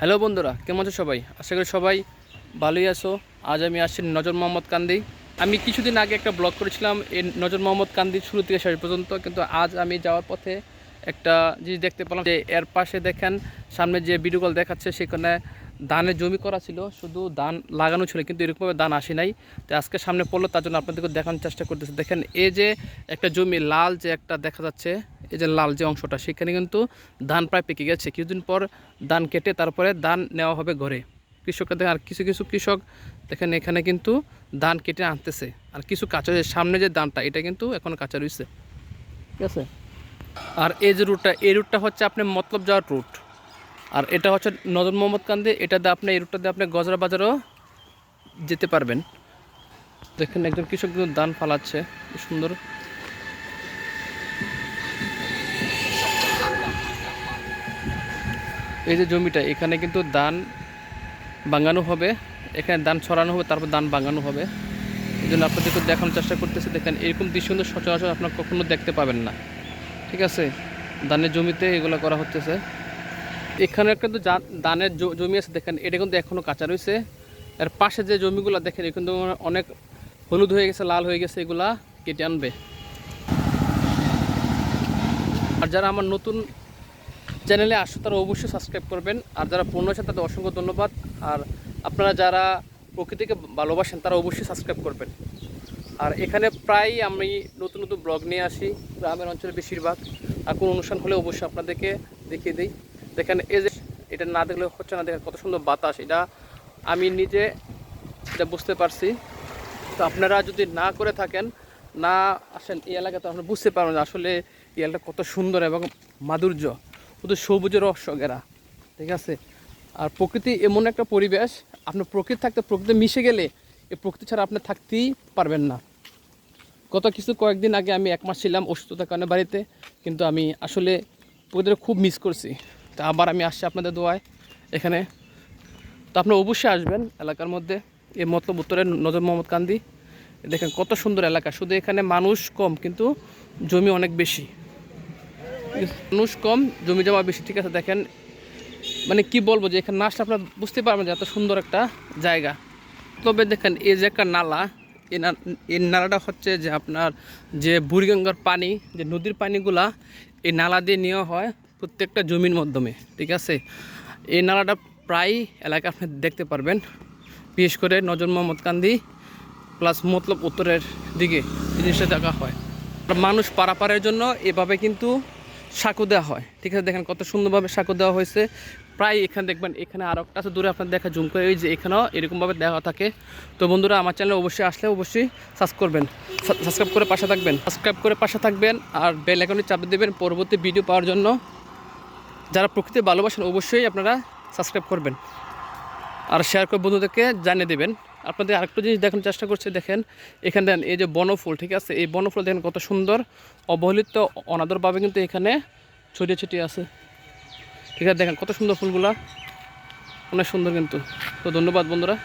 Hello বন্ধুরা, কেমন আছো সবাই? আশা করি সবাই ভালোই আছো। আজ আমি আসছি নজর মোহাম্মদ কান্দি। আমি কিছুদিন আগে একটা ব্লগ করেছিলাম, এই নজর মোহাম্মদ কান্দি শুরু থেকে শেষ পর্যন্ত, কিন্তু আজ আমি যাওয়ার পথে একটা জিনিস দেখতে পেলাম যে, এর পাশে দেখেন, সামনে যে ভিডিও কল দেখাচ্ছে, সেখানে ধানের জমি করা ছিল, শুধু ধান লাগানো ছিল, কিন্তু এরকমভাবে ধান আসে নাই। তো আজকে সামনে পড়ল, তার জন্য আপনাদেরকে দেখানোর চেষ্টা করতেছে। দেখেন, এই যে একটা জমি, লাল যে একটা দেখা যাচ্ছে এই যে লাল যে অংশটা, সেখানে কিন্তু ধান প্রায় পেকে গেছে। কিছুদিন পর ধান কেটে তারপরে ধান নেওয়া হবে ঘরে। কৃষকরা আর কিছু কিছু কৃষক দেখেন, এখানে কিন্তু ধান কেটে আনতেছে। আর কিছু কাঁচা সামনে যে ধানটা, এটা কিন্তু এখন কাঁচা রয়েছে ঠিক আছে? আর এই যে রুটটা এই রুটটা হচ্ছে আপনি মতলব যাওয়ার রুট আর এটা হচ্ছে নজর মোহাম্মদ কান্দে, এটা দিয়ে আপনি, এই রুটটা দিয়ে আপনি গজরা বাজারও যেতে পারবেন। দেখেন একজন কৃষক ধান ফালাচ্ছে সুন্দর। এই যে জমিটা, এখানে কিন্তু ধান বাঙানো হবে, এখানে ধান ছড়ানো হবে, তারপর ধান বাঙানো হবে। এই জন্য আপনাদেরকে দেখানোর চেষ্টা করতেছি, দেখেন এরকম দৃশ্য কিন্তু সচরাচর আপনার কখনো দেখতে পাবেন না। ঠিক আছে? ধানের জমিতে এগুলো করা হচ্ছে এখানে কিন্তু ধানের জমি আছে, দেখেন, এটা কিন্তু এখনও কাঁচা রয়েছে। এর পাশে যে জমিগুলো, দেখেন কিন্তু অনেক হলুদ হয়ে গেছে, লাল হয়ে গেছে, এগুলা কেটে আনবে। আর যারা আমার নতুন চ্যানেলে আসো তারা অবশ্যই সাবস্ক্রাইব করবেন। আর যারা পূর্ণ আছেন তাদের অসংখ্য ধন্যবাদ। আর আপনারা যারা প্রকৃতিকে ভালোবাসেন তারা অবশ্যই সাবস্ক্রাইব করবেন। আর এখানে প্রায় আমি নতুন নতুন ব্লগ নিয়ে আসি। গ্রামের অঞ্চলে বেশিরভাগ। আর কোনো অনুষ্ঠান হলে অবশ্যই আপনাদেরকে দেখিয়ে দিই। দেখেন এই যে, এটা না দেখলে হচ্ছে না দেখেন কত সুন্দর বাতাস। এটা আমি নিজে এটা বুঝতে পারছি। তো আপনারা যদি না করে থাকেন, না আসেন এই এলাকাতে, আপনারা বুঝতে পারবেন আসলে এই এলাকা কত সুন্দর এবং মাধুর্য। শুধু সবুজের রস ঘেরা ঠিক আছে? আর প্রকৃতি এমন একটা পরিবেশ আপনার প্রকৃতি থাকতে প্রকৃতি মিশে গেলে এই প্রকৃতি ছাড়া আপনি থাকতেই পারবেন না। গত কিছু কয়েকদিন আগে আমি এক মাস ছিলাম অসুস্থতার কারণে বাড়িতে, কিন্তু আমি আসলে প্রকৃতিটা খুব মিস করছি। তা আবার আমি আসছি আপনাদের দোয়ায় এখানে। তো আপনি অবশ্যই আসবেন এলাকার মধ্যে। এই মতলব উত্তরের নজর মোহাম্মদ কান্দি। দেখেন কত সুন্দর এলাকা। শুধু এখানে মানুষ কম, কিন্তু জমি অনেক বেশি। মানুষ কম, জমি জমা বেশি, ঠিক আছে? দেখেন মানে কি বলব যে এখানে না আসলে আপনার বুঝতে পারবেন যে এত সুন্দর একটা জায়গা। তবে দেখেন, এই যে একটা নালা, এই নালাটা হচ্ছে যে আপনার যে বুড়িগঙ্গার পানি, যে নদীর পানিগুলা এই নালা দিয়ে নেওয়া হয় প্রত্যেকটা জমির মাধ্যমে, ঠিক আছে? এই নালাটা প্রায় এলাকা আপনি দেখতে পারবেন। বিশেষ করে নজর মোহাম্মদ কান্দি প্লাস মতলব উত্তরের দিকে জিনিসটা দেখা হয়। মানুষ পারাপারের জন্য এভাবে কিন্তু সাঁকো দেওয়া হয়। ঠিক আছে, দেখেন কত সুন্দরভাবে সাঁকো দেওয়া হয়েছে। প্রায় এখানে দেখবেন, এখানে আর একটা আছে, দূরে আপনার দেখা জুম করে ওই যে এখানেও এরকমভাবে দেওয়া থাকে। তো বন্ধুরা, আমার চ্যানেলে অবশ্যই আসলে অবশ্যই সাবস্ক্রাইব করবেন। সাবস্ক্রাইব করে পাশে থাকবেন। সাবস্ক্রাইব করে পাশে থাকবেন আর বেল আইকনে চাপ দেবেন পরবর্তী ভিডিও পাওয়ার জন্য। যারা প্রকৃতি ভালোবাসেন, অবশ্যই আপনারা সাবস্ক্রাইব করবেন। আর শেয়ার করে বন্ধুদেরকে জানিয়ে দেবেন। আপনাদের আরেকটু জিনিস দেখানোর চেষ্টা করছে, দেখেন, এখানে দেন, এই যে বনফুল, ঠিক আছে? এই বনফুল দেখেন কত সুন্দর, অবহেলিত, অনাদরভাবে কিন্তু এখানে ছড়িয়ে ছিটিয়ে আছে। ঠিক আছে, দেখেন কত সুন্দর ফুলগুলা, অনেক সুন্দর কিন্তু। তো ধন্যবাদ বন্ধুরা।